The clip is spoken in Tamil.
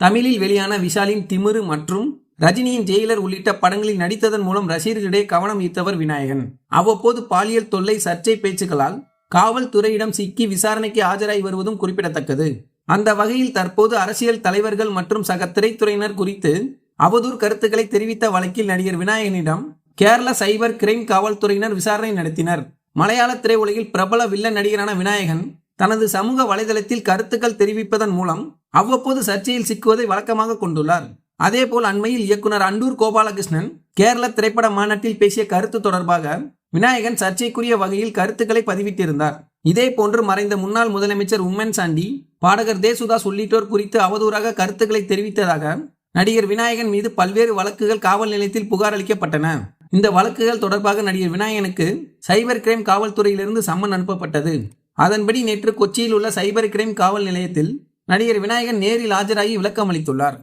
தமிழில் வெளியான விஷாலின் திமிரு மற்றும் ரஜினியின் ஜெயிலர் உள்ளிட்ட படங்களில் நடித்ததன் மூலம் ரசிகர்களிடையே கவனம் ஈர்த்தவர் விநாயகன். அவ்வப்போது பாலியல் தொல்லை சர்ச்சை பேச்சுக்களால் காவல்துறையிடம் சிக்கி விசாரணைக்கு ஆஜராகி வருவதும் குறிப்பிடத்தக்கது. அந்த வகையில் தற்போது அரசியல் தலைவர்கள் மற்றும் சக திரைத்துறையினர் குறித்து அவதூறு கருத்துக்களை தெரிவித்த வழக்கில் நடிகர் விநாயகனிடம் கேரள சைபர் கிரைம் காவல்துறையினர் விசாரணை நடத்தினர். மலையாள திரையுலகில் பிரபல வில்லன் நடிகரான விநாயகன் தனது சமூக வலைதளத்தில் கருத்துக்கள் தெரிவிப்பதன் மூலம் அவ்வப்போது சர்ச்சையில் சிக்குவதை வழக்கமாக கொண்டுள்ளார். அதேபோல் அண்மையில் இயக்குனர் அண்டூர் கோபாலகிருஷ்ணன் கேரள திரைப்பட மாநாட்டில் பேசிய கருத்து தொடர்பாக விநாயகன் சர்ச்சைக்குரிய வகையில் கருத்துக்களை பதிவிட்டிருந்தார். இதே போன்று மறைந்த முன்னாள் முதலமைச்சர் உம்மன் சாண்டி பாடகர் தேசுதாஸ் உள்ளிட்டோர் குறித்து அவதூறாக கருத்துக்களை தெரிவித்ததாக நடிகர் விநாயகன் மீது பல்வேறு வழக்குகள் காவல் நிலையத்தில் புகார் அளிக்கப்பட்டன. இந்த வழக்குகள் தொடர்பாக நடிகர் விநாயகனுக்கு சைபர் கிரைம் காவல்துறையிலிருந்து சம்மன் அனுப்பப்பட்டது. அதன்படி நேற்று கொச்சியில் உள்ள சைபர் கிரைம் காவல் நிலையத்தில் நடிகர் விநாயகன் நேரில் ஆஜராகி விளக்கம் அளித்துள்ளார்